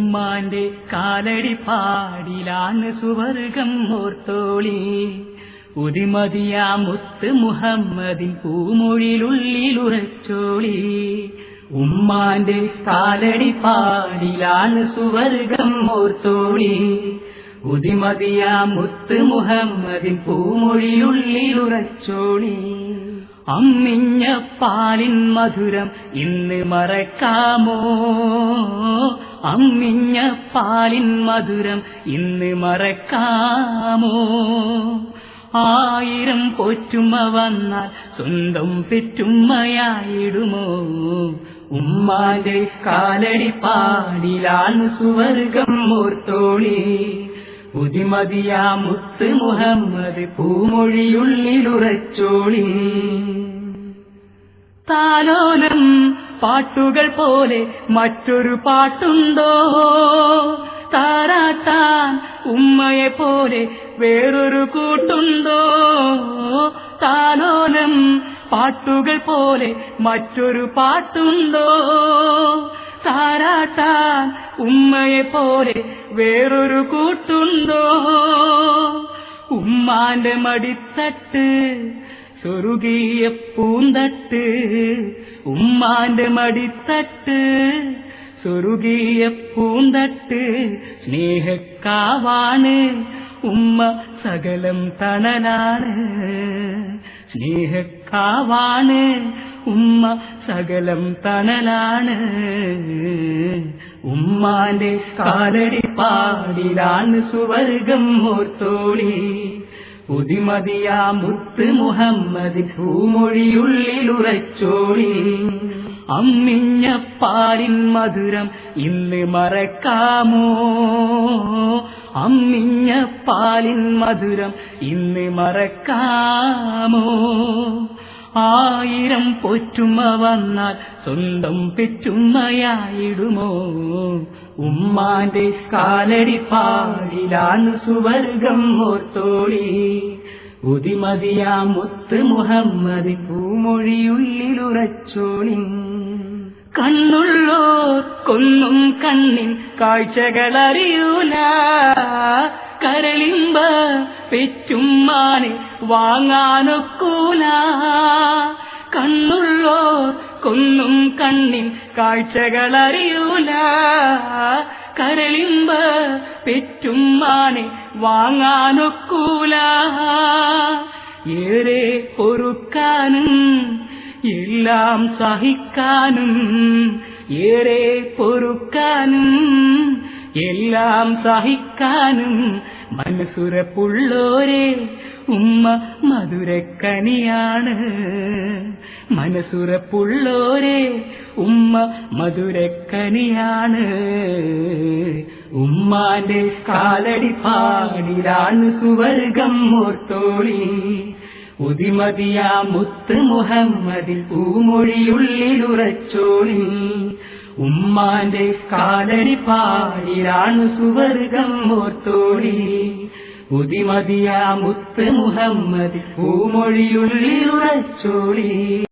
ഉമ്മാന്റെ കാലടി പാടിലാണ് സുവർഗം ഓർത്തോളി. ഉതിമതിയാ മുത്ത് മുഹമ്മദിൻ പൂമൊഴിലുള്ളിലുറച്ചോളി ഉമ്മാന്റെ കാലടി പാടിലാണ് സുവർഗം ഓർത്തോളി. ഉതിമതിയാ മുത്ത് മുഹമ്മദിൻ പൂമൊഴിയുള്ളിലുറച്ചോളി അമ്മിഞ്ഞ പാലിൻ മധുരം ഇന്ന് മറക്കാമോ? അമ്മിഞ്ഞ പാലിൻ മധുരം ഇന്ന് മറക്കാമോ? ആയിരം പോറ്റുമ്മ വന്നാൽ സ്വന്തം പെറ്റുമ്മയായിടുമോ? ഉമ്മാന്റെ കാലടി പാടിലാണ് സുവർഗം മൂർത്തോളി പുതിമതിയാ മുത്ത് മുഹമ്മദ് പൂമൊഴിയുള്ളിലുറച്ചോളി. താലോലം പാട്ടുകൾ പോലെ മറ്റൊരു പാട്ടുണ്ടോ? താരാട്ടാൻ ഉമ്മയെ പോലെ വേറൊരു കൂട്ടുണ്ടോ? താലോലം പാട്ടുകൾ പോലെ മറ്റൊരു പാട്ടുണ്ടോ? താരാട്ടാൻ ഉമ്മയെ പോലെ വേറൊരു കൂട്ടുണ്ടോ? ഉമ്മാന്റെ മടിത്തട്ട് സ്വർഗീയ പൂന്തട്ട് ഉമ്മാന്റെ മടിത്തട്ട്. സ്വർഗീയ പൂന്തട്ട് സ്നേഹക്കാവാണ് ഉമ്മ സകലം തണലാണ് സ്നേഹക്കാവാണ് ഉമ്മ സകലം തണലാണ് ഉമ്മാന്റെ കാലടി പാടിലാണ് സുവർഗം ഓർത്തോളി. ഉതിമതിയാ മുത്ത് മുഹമ്മദ് ഭൂമൊഴിയുള്ളിലുറച്ചോളി അമ്മിഞ്ഞ പാലിൻ മധുരം ഇന്ന് മറക്കാമോ? അമ്മിഞ്ഞ പാലിൻ മധുരം ഇന്ന് മറക്കാമോ? ആയിരം പൊറ്റുമ്മ വന്നാൽ സ്വന്തം പെറ്റുമ്മയായിടുമോ? ഉമ്മാന്റെ കാലടി പാടിലാണ് സുവർഗം ഓർത്തോളി. ഉതിമതിയാ മുത്ത് മുഹമ്മദ് പൂമൊഴിയുള്ളിലുറച്ചോളി കണ്ണുള്ളോ കൊന്നും കണ്ണിൻ കാഴ്ചകളറിയൂല. കരളിമ്പ പെറ്റുമ്മാനെ വാങ്ങാനൊക്കൂല. കൊന്നും കണ്ണിൻ കാഴ്ചകളറിയൂല. കരളിമ്പ പെറ്റുമ്മാനെ വാങ്ങാനൊക്കൂല. ഏറെ പൊറുക്കാനും എല്ലാം സഹിക്കാനും ഏറെ പൊറുക്കാനും എല്ലാം സഹിക്കാനും മനസ്സുറപ്പുള്ളോരെ ഉമ്മ മധുരക്കനിയാണ്. മനസ്സുറപ്പുള്ളോരെ ഉമ്മ മധുരക്കനിയാണ്. ഉമ്മാന്റെ കാലടി പാടിലാണ് സുവർഗം മൂർത്തോളി ഉതിമതിയാ മുത്ത് മുഹമ്മദിൽ പൂമൊഴിയുള്ളിലുറച്ചോളി. ഉമ്മാന്റെ കാലടി പാടിലാണ് സുവർഗം ഓർത്തോളി. ഉതിമതിയാ മുത്ത് മുഹമ്മദ് പൂമൊഴിയുള്ളിലുറച്ചോളി.